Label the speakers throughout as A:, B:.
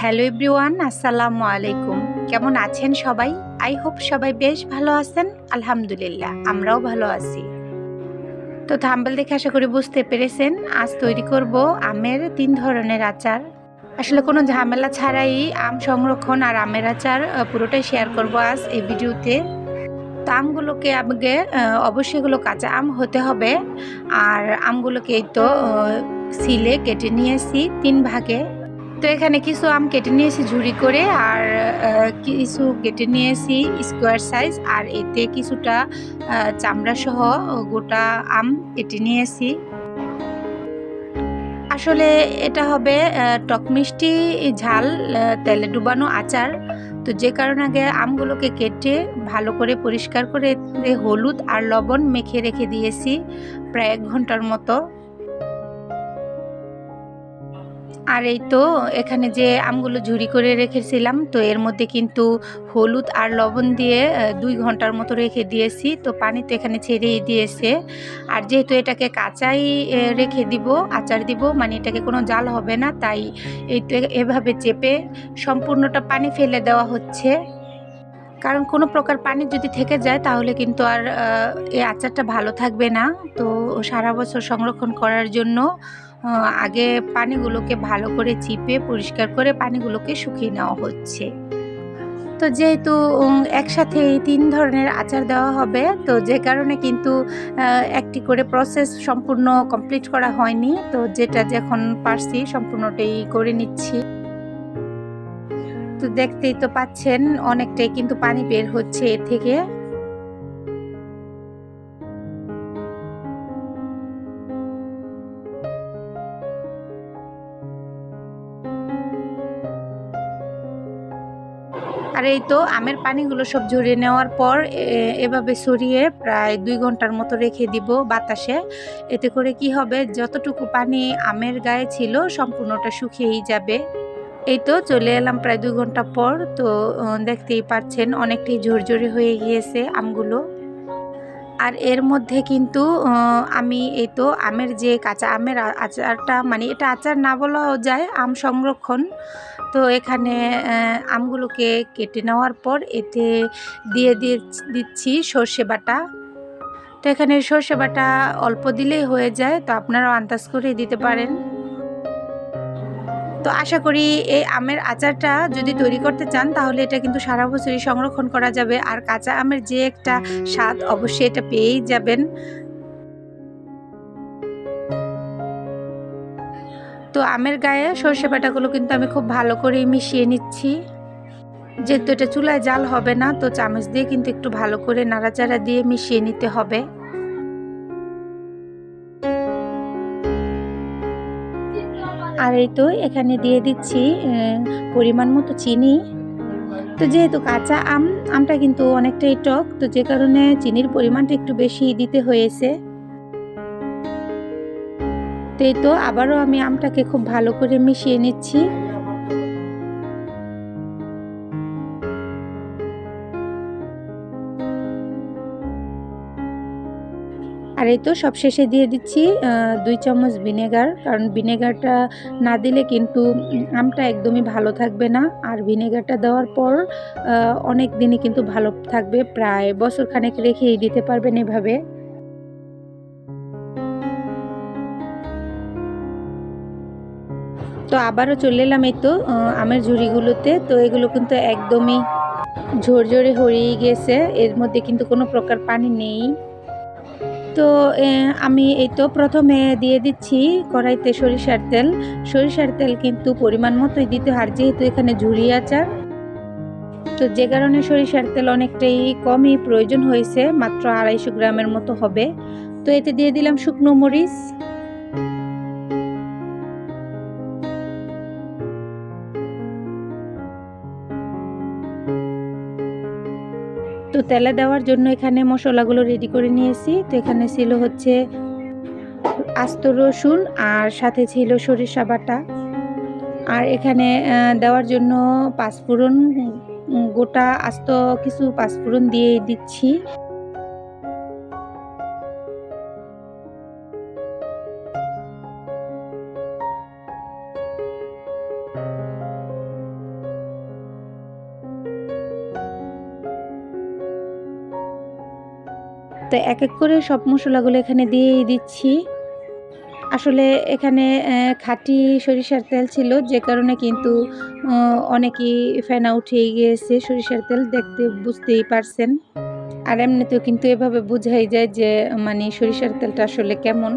A: Hello everyone, আসসালামু আলাইকুম। কেমন আছেন সবাই? আই হোপ সবাই বেশ ভালো আছেন। আলহামদুলিল্লাহ, আমরাও ভালো আছি। তো থাম্বেল দেখে আশা করি বুঝতে পেরেছেন, আজ তৈরি করব আমের তিন ধরনের আচার। আসলে কোনো ঝামেলা ছাড়াই আম সংরক্ষণ আর আমের আচার পুরোটাই শেয়ার করব আজ এই ভিডিওতে। তো আমগুলোকে আগে অবশ্যই এগুলো কাঁচা আম হতে হবে। আর আমগুলোকে এই তো সিলে কেটে নিয়েছি তিন ভাগে। তো এখানে কিছু আম কেটে নিয়েছি ঝুড়ি করে আর কিছু কেটে নিয়েছি স্কোয়ার সাইজ আর এতে কিছুটা চামড়া সহ গোটা আম কেটে নিয়েছি। আসলে এটা হবে টক মিষ্টি, ঝাল তেলে ডুবানো আচার। তো যে কারণে আগে আমগুলোকে কেটে ভালো করে পরিষ্কার করে হলুদ আর লবণ মেখে রেখে দিয়েছি প্রায় এক ঘণ্টার মতো। আর এই তো এখানে যে আমগুলো ঝুড়ি করে রেখেছিলাম, তো এর মধ্যে কিন্তু হলুদ আর লবণ দিয়ে দুই ঘণ্টার মতো রেখে দিয়েছি। তো পানি তো এখানে ছেড়েই দিয়েছে। আর যেহেতু এটাকে কাঁচাই রেখে দিব, আচার দিব মানে এটাকে কোনো জাল হবে না, তাই এই তো এভাবে চেপে সম্পূর্ণটা পানি ফেলে দেওয়া হচ্ছে। কারণ কোনো প্রকার পানি যদি থেকে যায়, তাহলে কিন্তু আর এই আচারটা ভালো থাকবে না। তো সারা বছর সংরক্ষণ করার জন্য আগে পানিগুলোকে ভালো করে চিপে, পরিষ্কার করে পানিগুলোকে শুকিয়ে নেওয়া হচ্ছে। তো যেহেতু একসাথে এই তিন ধরনের আচার দেওয়া হবে, তো যে কারণে কিন্তু একটি করে প্রসেস সম্পূর্ণ কমপ্লিট করা হয়নি। তো যেটা যখন পারছি, সম্পূর্ণটাই করে নিচ্ছি। তো দেখতেই তো পাচ্ছেন, অনেকটাই কিন্তু পানি বের হচ্ছে এর থেকে। এই তো আমের পানিগুলো সব ঝরিয়ে নেওয়ার পর এভাবে সরিয়ে প্রায় দুই ঘণ্টার মতো রেখে দিব বাতাসে। এতে করে কি হবে, যতটুকু পানি আমের গায়ে ছিল সম্পূর্ণটা শুকিয়েই যাবে। এই তো চলে এলাম প্রায় দুই ঘণ্টা পর, তো দেখতেই পাচ্ছেন অনেকটাই ঝরঝরে হয়ে গিয়েছে আমগুলো। আর এর মধ্যে কিন্তু আমি এই তো আমের যে কাঁচা আমের আচারটা মানে এটা আচার না বলাও যায়, আম সংরক্ষণ। তো এখানে আমগুলোকে কেটে নেওয়ার পর এতে দিয়ে দিয়ে দিচ্ছি সর্ষে বাটা। তো এখানে সর্ষে বাটা অল্প দিলেই হয়ে যায়, তো আপনারাও আন্দাজ করে দিতে পারেন। তো আশা করি এই আমের আচারটা যদি তৈরি করতে চান, তাহলে এটা কিন্তু সারা বছরই সংরক্ষণ করা যাবে। আর কাঁচা আমের যে একটা স্বাদ, অবশ্যই এটা পেয়েই যাবেন। তো আমের গায়ে সর্ষে বাটাগুলো কিন্তু আমি খুব ভালো করে মিশিয়ে নিচ্ছি। যেহেতু এটা চুলায় জাল হবে না, তো চামচ দিয়ে কিন্তু একটু ভালো করে নাড়াচাড়া দিয়ে মিশিয়ে নিতে হবে। আর এই তো এখানে দিয়ে দিচ্ছি পরিমাণ মতো চিনি। তো যেহেতু কাঁচা আম, আমটা কিন্তু অনেকটাই টক, তো যে কারণে চিনির পরিমাণটা একটু বেশি দিতে হয়েছে। তো এই তো আবারও আমি আমটাকে খুব ভালো করে মিশিয়ে নিচ্ছি। আর এই তো সবশেষে দিয়ে দিচ্ছি দুই চামচ ভিনেগার। কারণ ভিনেগারটা না দিলে কিন্তু আমটা একদমই ভালো থাকবে না। আর ভিনেগারটা দেওয়ার পর অনেক দিনই কিন্তু ভালো থাকবে। প্রায় বছর খানেক রেখেই দিতে পারবেন এভাবে। তো আবারও চলে এলাম এই তো আমের ঝুড়িগুলোতে। তো এগুলো কিন্তু একদমই ঝরঝরে হরিয়ে গেছে। এর মধ্যে কিন্তু কোনো প্রকার পানি নেই। তো আমি এই তো প্রথমে দিয়ে দিচ্ছি কড়াইতে সরিষার তেল। সরিষার তেল কিন্তু পরিমাণ মতোই দিতে হয় যেহেতু এখানে ঝুরি আচার, তো যে কারণে সরিষার তেল অনেকটাই কমই প্রয়োজন হয়েছে, মাত্র আড়াইশো গ্রামের মতো হবে। তো এতে দিয়ে দিলাম শুকনো মরিচ তো তেলে দেওয়ার জন্য এখানে মশলাগুলো রেডি করে নিয়েছি। তো এখানে ছিল হচ্ছে আস্ত রসুন আর সাথে ছিল সরিষা বাটা। আর এখানে দেওয়ার জন্য পাঁচফোড়ন গোটা আস্ত কিছু পাঁচফোড়ন দিয়ে দিচ্ছি। তো এক এক করে সব মশলাগুলো এখানে দিয়েই দিচ্ছি। আসলে এখানে খাটি সরিষার তেল ছিল, যে কারণে কিন্তু অনেকেই ফেনা উঠে গিয়েছে সরিষার তেল, দেখতে বুঝতেই পারছেন। আর এমনিতেও কিন্তু এভাবে বোঝাই যায় যে মানে সরিষার তেলটা আসলে কেমন।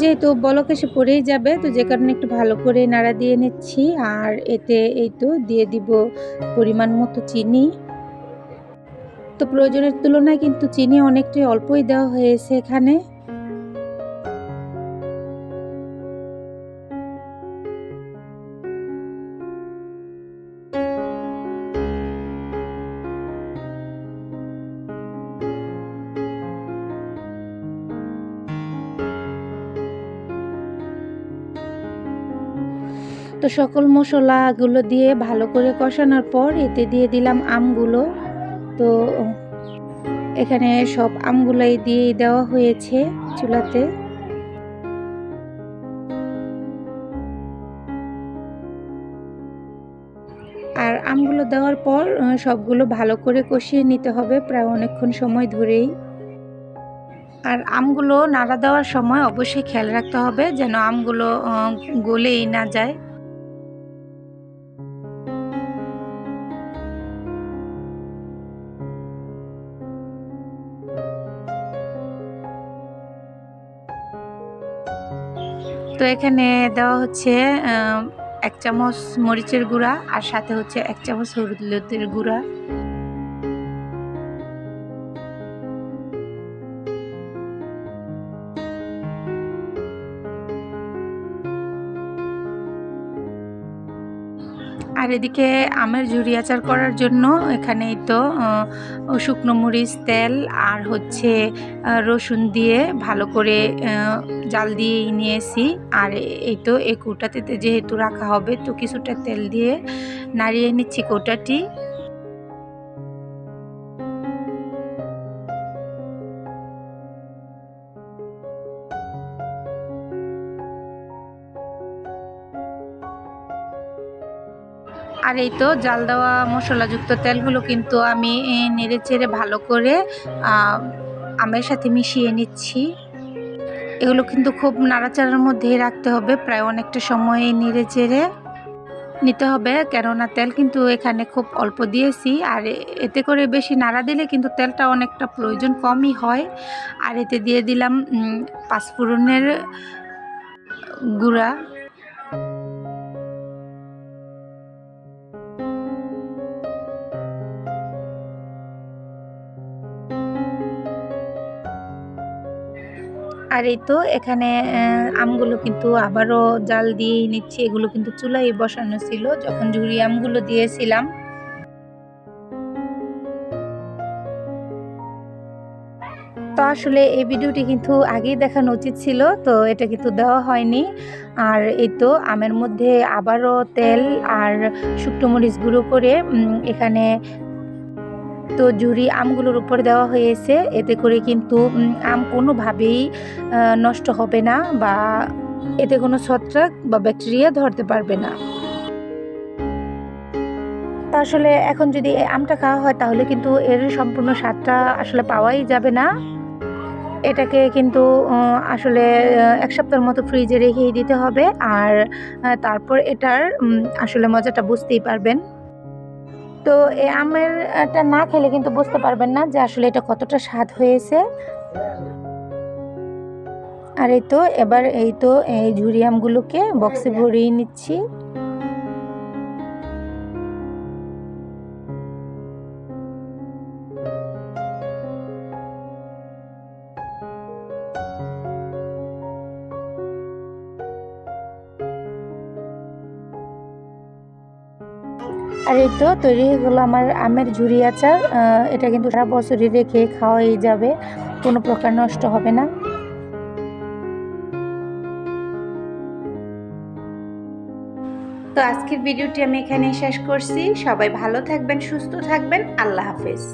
A: যেহেতু বলক এসে পড়েই যাবে, তো যে কারণে একটু ভালো করে নাড়া দিয়ে নিচ্ছি। আর এতে এই তো দিয়ে দিব পরিমাণ মতো চিনি। তো প্রয়োজনের তুলনায় কিন্তু চিনি অনেকটাই অল্পই দেওয়া হয়েছে এখানে। তো সকল মশলাগুলো দিয়ে ভালো করে কষানোর পর এতে দিয়ে দিলাম আমগুলো। তো এখানে সব আমগুলোই দিয়ে দেওয়া হয়েছে চুলাতে। আর আমগুলো দেওয়ার পর সবগুলো ভালো করে কষিয়ে নিতে হবে প্রায় অনেকক্ষণ সময় ধরেই। আর আমগুলো নাড়া দেওয়ার সময় অবশ্যই খেয়াল রাখতে হবে যেন আমগুলো গলেই না যায়। তো এখানে দেওয়া হচ্ছে এক চামচ মরিচের গুঁড়া আর সাথে হচ্ছে এক চামচ হলুদের গুঁড়া। আর এদিকে আমের ঝুরি আচার করার জন্য এখানে এই তো শুকনো মরিচ, তেল আর হচ্ছে রসুন দিয়ে ভালো করে জাল দিয়ে নিয়েছি। আর এই তো এই কৌটাতে যেহেতু রাখা হবে, তো কিছুটা তেল দিয়ে নাড়িয়ে নিচ্ছি কৌটাটি। আর এই তো জাল দেওয়া মশলাযুক্ত তেলগুলো কিন্তু আমি নেড়ে চেড়ে ভালো করে আমের সাথে মিশিয়ে নিচ্ছি। এগুলো কিন্তু খুব নাড়াচাড়ার মধ্যেই রাখতে হবে, প্রায় অনেকটা সময় নেড়ে চেড়ে নিতে হবে, কেননা তেল কিন্তু এখানে খুব অল্প দিয়েছি। আর এতে করে বেশি নাড়া দিলে কিন্তু তেলটা অনেকটা প্রয়োজন কমই হয়। আর এতে দিয়ে দিলাম পাঁচফোড়নের গুঁড়া। আর এই তো এখানে আমগুলো কিন্তু আবারও জাল দিয়ে নিচ্ছি। এগুলো কিন্তু চুলায় বসানো ছিল যখন ঝুরি আমগুলো দিয়েছিলাম। তো আসলে এই ভিডিওটি কিন্তু আগেই দেখানো উচিত ছিল, তো এটা কিন্তু দেওয়া হয়নি। আর এই তো আমের মধ্যে আবারও তেল আর শুকনো মরিচ গুঁড়ো করে এখানে তো জুড়ি আমগুলোর উপর দেওয়া হয়েছে। এতে করে কিন্তু আম কোনোভাবেই নষ্ট হবে না বা এতে কোনো ছত্রাক বা ব্যাকটেরিয়া ধরতে পারবে না। আসলে এখন যদি আমটা খাওয়া হয়, তাহলে কিন্তু এর সম্পূর্ণ স্বাদটা আসলে পাওয়াই যাবে না। এটাকে কিন্তু আসলে এক সপ্তাহের মতো ফ্রিজে রেখেই দিতে হবে। আর তারপর এটার আসলে মজাটা বুঝতেই পারবেন। তো এ আমের এটা না খেলে কিন্তু বুঝতে পারবেন না যে আসলে এটা কতটা স্বাদ হয়েছে। আর এই তো, এবার এই তো এই ঝুরি আমগুলোকে বক্সে ভরিয়ে নিচ্ছি। আর এই তো তৈরি গেলো আমার আমের ঝুরি আচার। এটা কিন্তু সারা বছরই রেখে খাওয়াই যাবে। কোনো প্রকার নষ্ট হবে না। তো আজকের ভিডিওটি আমি এখানেই শেষ করছি। সবাই ভালো থাকবেন, সুস্থ থাকবেন। আল্লাহ হাফেজ।